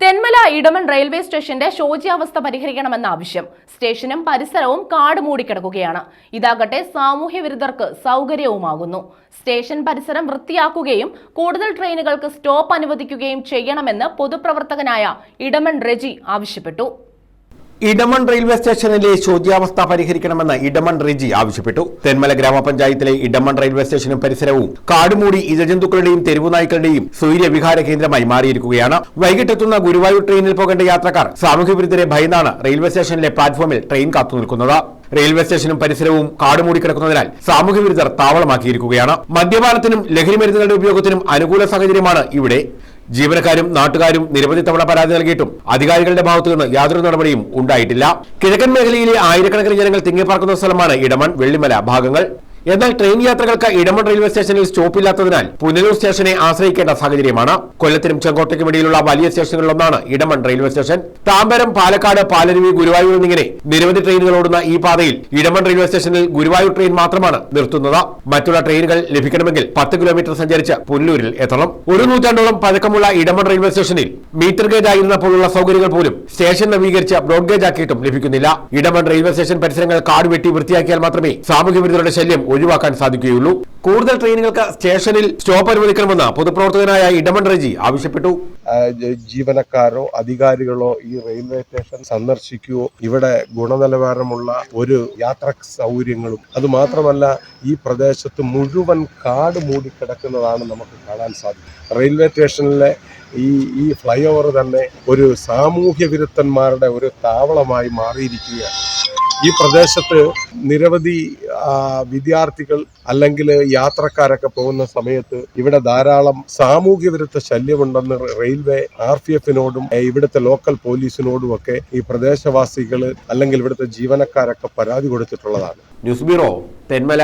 Thenmala Edamon railway സ്റ്റേഷന്റെ ശോച്യാവസ്ഥ പരിഹരിക്കണമെന്ന ആവശ്യം. സ്റ്റേഷനും പരിസരവും കാട് മൂടിക്കിടക്കുകയാണ് ഇതാകട്ടെ സാമൂഹ്യ വിരുദ്ധർക്ക് സൗകര്യവുമാകുന്നു. സ്റ്റേഷൻ പരിസരം വൃത്തിയാക്കുകയും കൂടുതൽ ട്രെയിനുകൾക്ക് സ്റ്റോപ്പ് അനുവദിക്കുകയും ചെയ്യണമെന്ന് പൊതുപ്രവർത്തകനായ ഇടമൺ റെജി ആവശ്യപ്പെട്ടു. ഇടമൺ റെയിൽവേ സ്റ്റേഷനിലെ ശോച്യാവസ്ഥ പരിഹരിക്കണമെന്ന് ഇടമൺ റിജി ആവശ്യപ്പെട്ടു. തെന്മല ഗ്രാമപഞ്ചായത്തിലെ ഇടമൺ റെയിൽവേ സ്റ്റേഷനും പരിസരവും കാടുമൂടി ഇഴജന്തുക്കളുടെയും തെരുവുനായ്ക്കളുടെയും സൂര്യവിഹാര കേന്ദ്രമായി മാറിയിരിക്കുകയാണ്. വൈകിട്ടെത്തുന്ന ഗുരുവായൂർ ട്രെയിനിൽ പോകേണ്ട യാത്രക്കാർ സാമൂഹ്യവിരുദ്ധരെ ഭയന്നാണ് റെയിൽവേ സ്റ്റേഷനിലെ പ്ലാറ്റ്ഫോമിൽ ട്രെയിൻ കാത്തുനിൽക്കുന്നത്. റെയിൽവേ സ്റ്റേഷനും പരിസരവും കാടുമൂടി കിടക്കുന്നതിനാൽ സാമൂഹ്യവിരുദ്ധർ താവളമാക്കിയിരിക്കുകയാണ്. മദ്യപാനത്തിനും ലഹരിമരുന്നുകളുടെ ഉപയോഗത്തിനും അനുകൂല സാഹചര്യമാണ് ഇവിടെ ജീവനക്കാരും നാട്ടുകാരും നിരവധി തവണ പരാതി നൽകിയിട്ടും അധികാരികളുടെ ഭാഗത്തു നിന്ന് യാതൊരു നടപടിയും ഉണ്ടായിട്ടില്ല. കിഴക്കൻ മേഖലയിലെ ആയിരക്കണക്കിന് ജനങ്ങൾ തിങ്ങിപ്പാർക്കുന്ന സ്ഥലമാണ് ഇടമൺ വെള്ളിമല ഭാഗങ്ങൾ. എന്നാൽ ട്രെയിൻ യാത്രകൾക്ക് ഇടമൺ റെയിൽവേ സ്റ്റേഷനിൽ സ്റ്റോപ്പ് ഇല്ലാത്തതിനാൽ പുനലൂർ സ്റ്റേഷനെ ആശ്രയിക്കേണ്ട സാഹചര്യമാണ്. കൊല്ലത്തിനും ചെങ്കോട്ടയ്ക്കും ഇടയിലുള്ള വലിയ സ്റ്റേഷനുകളിലൊന്നാണ് ഇടമൺ റെയിൽവേ സ്റ്റേഷൻ. താമ്പരം പാലക്കാട് പാലരുവി ഗുരുവായൂർ എന്നിങ്ങനെ നിരവധി ട്രെയിനുകൾ ഓടുന്ന ഈ പാതയിൽ ഇടമൺ റെയിൽവേ സ്റ്റേഷനിൽ ഗുരുവായൂർ ട്രെയിൻ മാത്രമാണ് നിർത്തുന്നത്. മറ്റുള്ള ട്രെയിനുകൾ ലഭിക്കണമെങ്കിൽ പത്ത് കിലോമീറ്റർ സഞ്ചരിച്ച് പുനലൂരിൽ എത്തണം. ഒരു നൂറ്റാണ്ടോളം പഴക്കമുള്ള ഇടമൺ റെയിൽവേ സ്റ്റേഷനിൽ മീറ്റർ ഗേജ് ആയിരുന്നപ്പോഴുള്ള സൗകര്യങ്ങൾ പോലും സ്റ്റേഷൻ നവീകരിച്ച് ബ്രോഡ് ഗേജ് ആക്കിയിട്ടും ലഭിക്കുന്നില്ല. ഇടമൺ റെയിൽവേ സ്റ്റേഷൻ പരിസരങ്ങൾ കാട് വെട്ടി വൃത്തിയാക്കിയാൽ മാത്രമേ സാമൂഹ്യ വിരുദ്ധരുടെ ശല്യം ഒഴിവാക്കാൻ സാധിക്കുകയുള്ളൂ. കൂടുതൽ ട്രെയിനുകൾക്ക് സ്റ്റേഷനിൽ സ്റ്റോപ്പ് അനുവദിക്കണമെന്ന് പൊതുപ്രവർത്തകനായ ഇടമൺ റെജി ആവശ്യപ്പെട്ടു. ജീവനക്കാരോ അധികാരികളോ ഈ റെയിൽവേ സ്റ്റേഷൻ സന്ദർശിക്കുകയോ ഇവിടെ ഗുണനിലവാരമുള്ള ഒരു യാത്ര സൗകര്യങ്ങളും അതുമാത്രമല്ല ഈ പ്രദേശത്ത് മുഴുവൻ കാട് മൂടിക്കിടക്കുന്നതാണ് നമുക്ക് കാണാൻ സാധിക്കും റെയിൽവേ സ്റ്റേഷനിലെ ഈ ഈ ഫ്ലൈ ഓവർ തന്നെ ഒരു സാമൂഹ്യ വിരുദ്ധന്മാരുടെ ഒരു താവളമായി മാറിയിരിക്കുകയാണ്. ഈ പ്രദേശത്ത് നിരവധി വിദ്യാർത്ഥികൾ അല്ലെങ്കിൽ യാത്രക്കാരൊക്കെ പോകുന്ന സമയത്ത് ഇവിടെ ധാരാളം സാമൂഹ്യ വിരുദ്ധ ശല്യമുണ്ടെന്ന് റെയിൽവേ ആർ പി എഫിനോടും ഇവിടുത്തെ ലോക്കൽ പോലീസിനോടും ഒക്കെ ഈ പ്രദേശവാസികൾ അല്ലെങ്കിൽ ഇവിടുത്തെ ജീവനക്കാരൊക്കെ പരാതി കൊടുത്തിട്ടുള്ളതാണ്. News bureau Thenmala